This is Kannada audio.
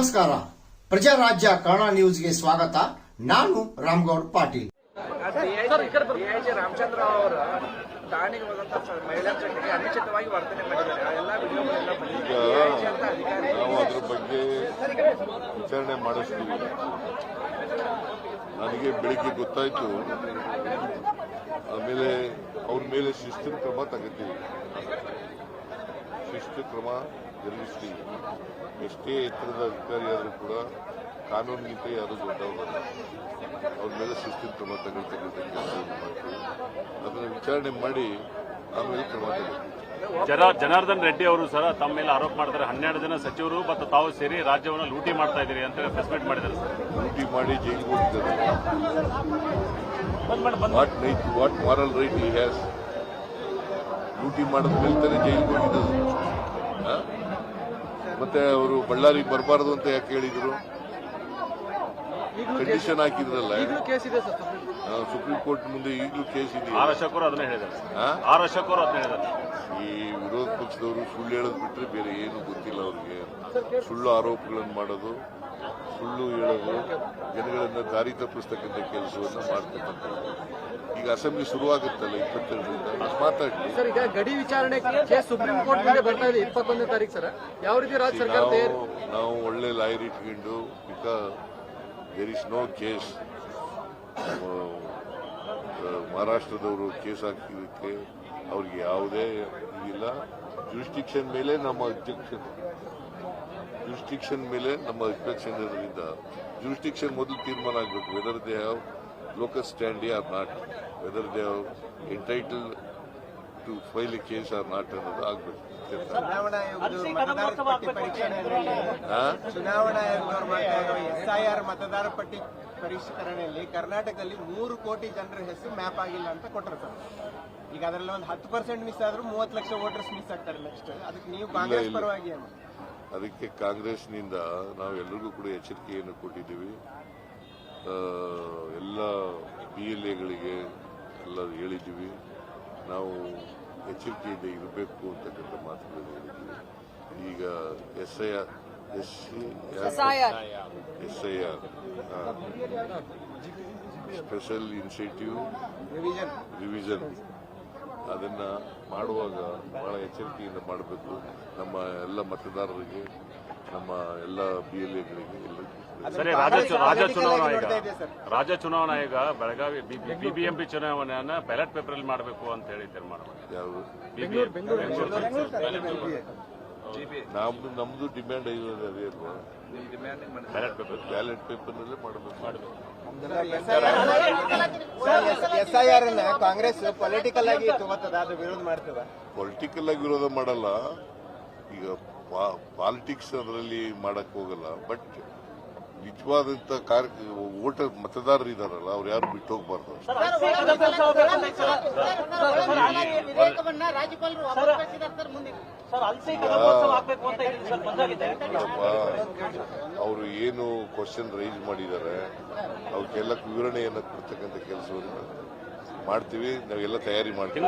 ನಮಸ್ಕಾರ. ಪ್ರಜಾರಾಜ್ಯ ಕನ್ನಡ ನ್ಯೂಸ್ಗೆ ಸ್ವಾಗತ. ನಾನು ರಾಮ್ಗೌಡ್ ಪಾಟೀಲ್. ರಾಮಚಂದ್ರ ಅವರ ಠಾಣೆಗೆ ಹೋದಂತ ಸ- ಮಹಿಳಾ ಜೊತೆಗೆ ಅನುಚಿತವಾಗಿ ವರ್ತನೆ ಮಾಡಿದ್ದಾರೆ. ಎಲ್ಲ ಅಧಿಕಾರಿ ನಾವು ಅದ್ರ ಬಗ್ಗೆ ವಿಚಾರಣೆ ಮಾಡಿಸ್ತೀವಿ. ನನಗೆ ಬೆಳಿಗ್ಗೆ ಗೊತ್ತಾಯ್ತು. ಆಮೇಲೆ ಅವ್ರ ಮೇಲೆ ಶಿಸ್ತಿನ ಕ್ರಮ ತಗೋತೀವಿ. ಶಿಸ್ತು ಕ್ರಮ ಜರುಗಿಸಿ ಎಷ್ಟೇ ಎತ್ತರದ ಅಧಿಕಾರಿ ಆದರೂ ಕೂಡ ಕಾನೂನಿಗಿಂತ ಯಾರು ದೊಡ್ಡವರಲ್ಲ ಅವ್ರ ಮೇಲೆ ಶಿಸ್ತಿನ ಕ್ರಮ ತಗೊಳ್ತಕ್ಕಂಥ ಅದನ್ನು ವಿಚಾರಣೆ ಮಾಡಿ ಆಮೇಲೆ ಕ್ರಮ ಜನ ಜನಾರ್ದನ್ ರೆಡ್ಡಿ ಅವರು ಸರ್ ತಮ್ಮ ಮೇಲೆ ಆರೋಪ ಮಾಡ್ತಾರೆ. ಹನ್ನೆರಡು ಜನ ಸಚಿವರು ಮತ್ತು ತಾವು ಸೇರಿ ರಾಜ್ಯವನ್ನು ಲೂಟಿ ಮಾಡ್ತಾ ಇದ್ದೀರಿ ಅಂತ ಪ್ರೆಸ್ ಮೀಟ್ ಮಾಡಿದ್ದಾರೆ ಸರ್. ಲೂಟಿ ಮಾಡಿ ಜೈಲಿಗೆ ಹೋಗ್ತಾರೆ ಬಂದ್ what night what moral right ಈ ಹ್ಯಾಸ್ ಲೂಟಿ ಮಾಡಿದ ಮೇಲೆ ತಾನೇ ಜೈಲಿಗೆ ಹೋಗಿದ್ದು? ಮತ್ತೆ ಅವರು ಬಳ್ಳಾರಿಗೆ ಬರಬಾರದು ಅಂತ ಯಾಕೆ ಹೇಳಿದ್ರು? ಕಂಡೀಷನ್ ಹಾಕಿದ್ರಲ್ಲ ಕೇಸ್ ಇದೆ ಸರ್ ಸುಪ್ರೀಂ ಕೋರ್ಟ್. ಮುಂದೆ ಈಗಲೂ ಕೇಸ್ ಇದೆ ಈ ವಿರೋಧ ಪಕ್ಷದವರು ಸುಳ್ಳು ಹೇಳೋದು ಬಿಟ್ರೆ ಬೇರೆ ಏನು ಗೊತ್ತಿಲ್ಲ ಅವ್ರಿಗೆ. ಸುಳ್ಳು ಆರೋಪಗಳನ್ನು ಮಾಡೋದು ಸುಳ್ಳು ಹೇಳೋದು ಜನಗಳನ್ನ ದಾರಿ ತಪ್ಪಿಸ್ತಕ್ಕಂಥ ಕೆಲಸವನ್ನು ಮಾಡ್ತಕ್ಕಂಥದ್ದು ಈಗ ಅಸೆಂಬ್ಲಿ ಶುರುವಾಗುತ್ತಲ್ಲ ಇಪ್ಪತ್ತೆರಡರಿಂದ? ಮಾತಾಡಿ ಸರ್ ಈಗ ಗಡಿ ವಿಚಾರಣೆ ಕೇಸ್ ಸುಪ್ರೀಂ ಕೋರ್ಟ್ ಮುಂದೆ ಬರ್ತಾ ಇದೆ ಇಪ್ಪತ್ತೊಂದನೇ ತಾರೀಕು ಸರ್. ಯಾವ ರೀತಿ ರಾಜ್ಯ ಸರ್ಕಾರ ನಾವು ಒಳ್ಳೆ ಲಾಯರ್ ಇಟ್ಕೊಂಡು because there is no case ಮಹಾರಾಷ್ಟ್ರದವರು case ಹಾಕಿದ್ದಕ್ಕೆ ಅವ್ರಿಗೆ ಯಾವುದೇ ಇದಿಲ್ಲ. ಜುರಿಸ್ಟಿಕ್ಷನ್ ಮೇಲೆ ನಮ್ಮ ಅಬ್ಜೆಕ್ಷನ್ ಜುರಿಸ್ಟಿಕ್ಷನ್ ಮೇಲೆ ನಮ್ಮ ಅಬ್ಜೆಕ್ಷನ್ ಇರೋದ್ರಿಂದ ಜುರಿಸ್ಟಿಕ್ಷನ್ ಮೊದಲು ತೀರ್ಮಾನ ಆಗಬೇಕು. Whether they have local stand or not whether they have entitle to file a case or not ಅನ್ನೋದು ಆಗಬೇಕು. ಚುನಾವಣಾ ಆಯೋಗದವರು ಮತದಾರ ಪಟ್ಟಿ ಪರಿಷ್ಕರಣೆಯಲ್ಲಿ ಕರ್ನಾಟಕದಲ್ಲಿ ಮೂರು ಕೋಟಿ ಜನರ ಹೆಸರು ಮ್ಯಾಪ್ ಆಗಿಲ್ಲ ಅಂತ ಕೊಟ್ಟಿರ್ತಾರೆ ಸರ್. ಈಗ ಅದರಲ್ಲಿ ಒಂದು ಹತ್ತು ಪರ್ಸೆಂಟ್ ಮಿಸ್ ಆದ್ರೂ ಮೂವತ್ತು ಲಕ್ಷ ವೋಟರ್ಸ್ ಮಿಸ್ ಆಗ್ತಾರೆ ನೆಕ್ಸ್ಟ್ ಅದಕ್ಕೆ ನೀವು ಕಾಂಗ್ರೆಸ್ ಪರವಾಗಿ ಏನು ಅದಕ್ಕೆ ಕಾಂಗ್ರೆಸ್ನಿಂದ ನಾವು ಎಲ್ರಿಗೂ ಕೂಡ ಎಚ್ಚರಿಕೆಯನ್ನು ಕೊಟ್ಟಿದ್ದೀವಿ. ಎಲ್ಲ ಬಿ ಎಲ್ ಎಗಳಿಗೆ ಎಲ್ಲ ಹೇಳಿದ್ದೀವಿ. ನಾವು ಎಚ್ಚರಿಕೆಯಿಂದ ಇರಬೇಕು ಅಂತಕ್ಕಂಥ ಮಾತುಗಳನ್ನು ಹೇಳಿದ್ದೀವಿ. ಈಗ S I R. S C S I R special incentive revision. ಅದನ್ನ ಮಾಡುವಾಗ ಬಹಳ ಎಚ್ಚರಿಕೆಯಿಂದ ಮಾಡಬೇಕು. ನಮ್ಮ ಎಲ್ಲ ಮತದಾರರಿಗೆ ನಮ್ಮ ಎಲ್ಲ ಬಿ ಎಲ್ ಎಗಳಿಗೆ ಎಲ್ಲರಿಗೂ. ಸರಿ ರಾಜ ರಾಜ್ಯ ಚುನಾವಣಾ ಆಯೋಗ ರಾಜ್ಯ ಚುನಾವಣಾ ಆಯೋಗ ಬೆಳಗಾವಿ ಬಿಬಿಎಂಪಿ ಚುನಾವಣೆಯನ್ನ ಬ್ಯಾಲೆಟ್ ಪೇಪರ್ ಅಲ್ಲಿ ಮಾಡಬೇಕು ಅಂತ ಹೇಳಿ ತೀರ್ಮಾನ ನಮ್ದು ನಮ್ದು ಡಿಮ್ಯಾಂಡ್ ಇರೋದು ಅದೇ ಅಲ್ವಾ? ಬ್ಯಾಲೆಟ್ ಪೇಪರ್ ಬ್ಯಾಲೆಟ್ ಪೇಪರ್ನಲ್ಲೇ ಮಾಡಬೇಕು. ಎಸ್ಐಆರ್ ಅನ್ನ ಕಾಂಗ್ರೆಸ್ ಪೊಲಿಟಿಕಲ್ ಆಗಿ ತಗೋತದ? ಅದು ವಿರೋಧ ಮಾಡ್ತದ? ಪೊಲಿಟಿಕಲ್ ಆಗಿ ವಿರೋಧ ಮಾಡಲ್ಲ. ಈಗ ಪಾಲಿಟಿಕ್ಸ್ ಅದರಲ್ಲಿ ಮಾಡಕ್ ಹೋಗಲ್ಲ. ಬಟ್ ನಿಜವಾದಂತ ಕಾರ್ಯ ವೋಟರ್ ಮತದಾರರು ಇದಾರಲ್ಲ ಅವ್ರು ಯಾರು ಬಿಟ್ಟು ಹೋಗ್ಬಾರ್ದು ಅವರು ಏನು ಕ್ವಶನ್ ರೈಸ್ ಮಾಡಿದ್ದಾರೆ ಅವಕ್ಕೆಲ್ಲ ವಿವರಣೆಯನ್ನು ಕೊಡ್ತಕ್ಕಂಥ ಕೆಲಸವನ್ನು ಮಾಡ್ತೀವಿ ನಾವೆಲ್ಲ ತಯಾರಿ ಮಾಡ್ತೀವಿ